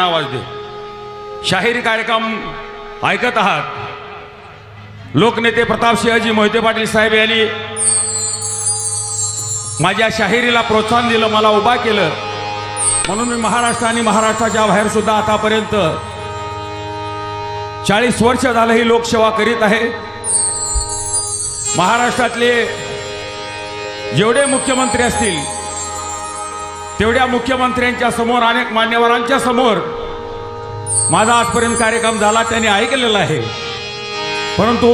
आवाज शाहिरी कार्यक्रम ऐकत आहात. लोकनेते प्रतापसिंहजी मोहिते पाटील साहेब यांनी माझ्या शाहिरीला प्रोत्साहन दिलं मला उभा केलं. म्हणून मी महाराष्ट्र आणि महाराष्ट्राच्या बाहेर सुद्धा आतापर्यंत चाळीस वर्ष झालं ही लोकसेवा करीत आहे. महाराष्ट्रातले जेवढे मुख्यमंत्री असतील तेवढ्या मुख्यमंत्र्यांच्या समोर अनेक मान्यवरांच्या समोर माझा आजपर्यंत कार्यक्रम झाला त्यांनी ऐकलेला आहे. परंतु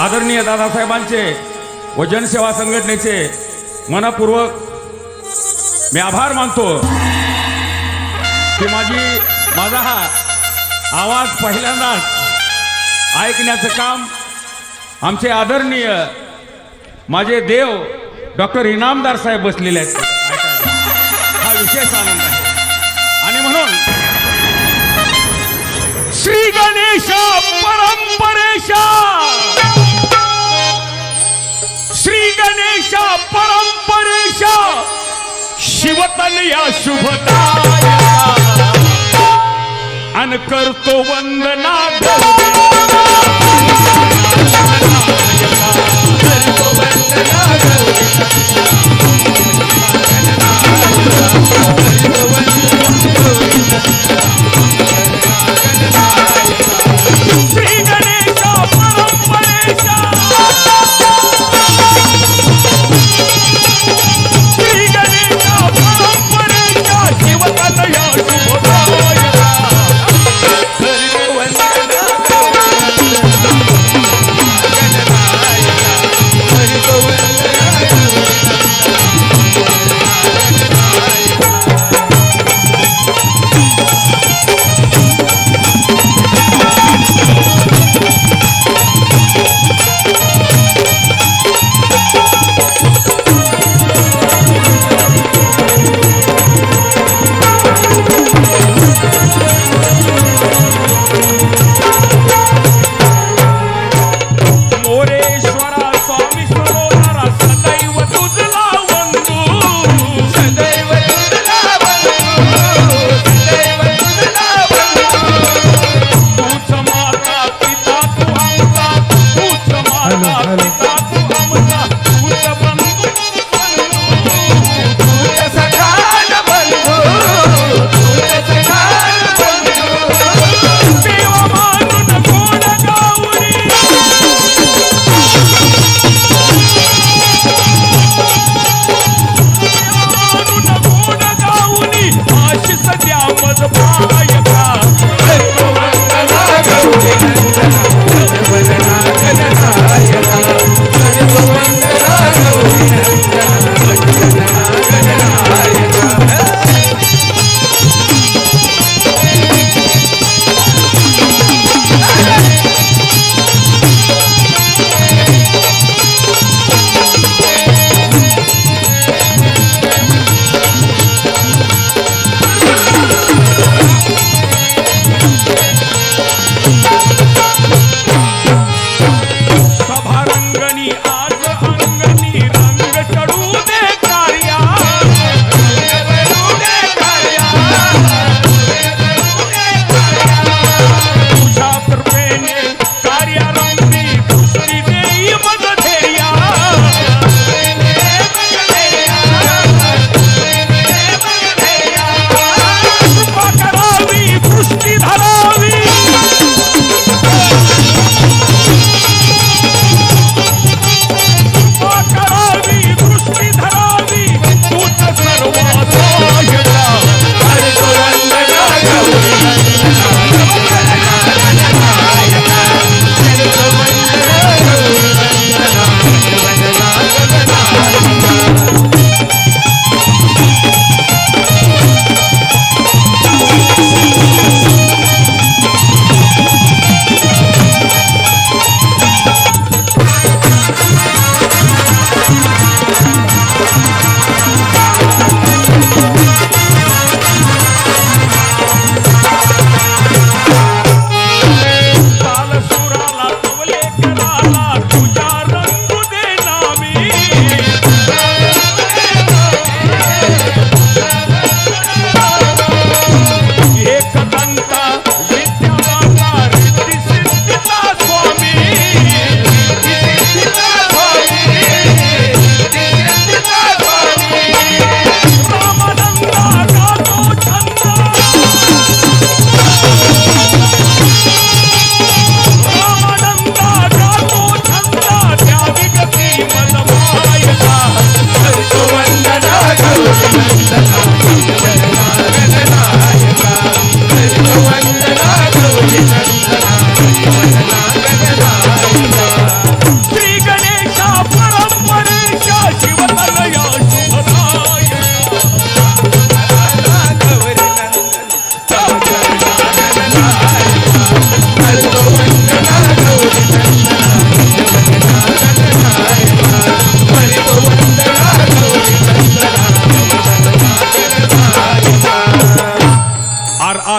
आदरणीय दादासाहेबांचे व जनसेवा संघटनेचे मनपूर्वक मी आभार मानतो की माझी माझा हा आवाज पहिल्यांदाच ऐकण्याचं काम आमचे आदरणीय माझे देव डॉक्टर इनामदार साहेब बसलेले आहेत. विशेष आनंद आहे. आणि म्हणून श्री गणेश परंपरेशा. श्री गणेश परंपरेशा. शिवतनया शुभदाय अन करतो वंदना.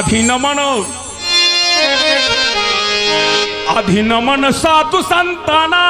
अधीन मन अधीन मन साधू संताना।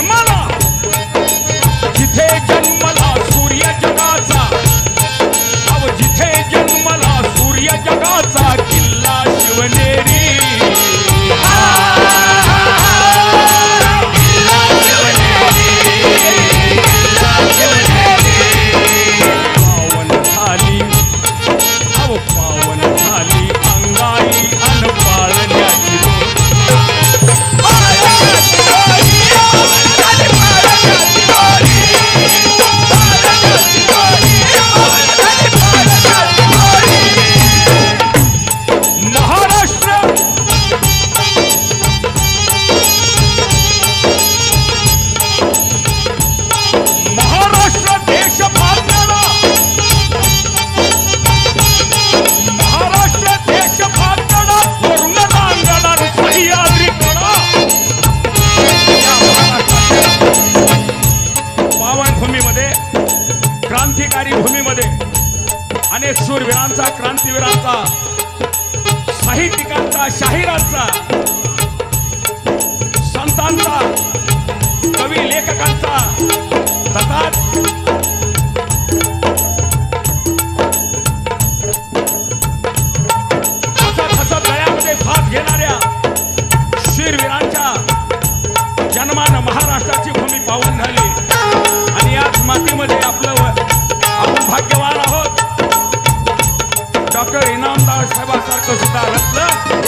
hermano. क्रांतिकारी भूमीमध्ये अनेक सूरवीरांचा क्रांतीवीरांचा साहित्यिकांचा शाहिरांचा संतांचा कवी लेखकांचा तथा डॉक्टर इनामदार साहेबासारखं सुद्धा रत्न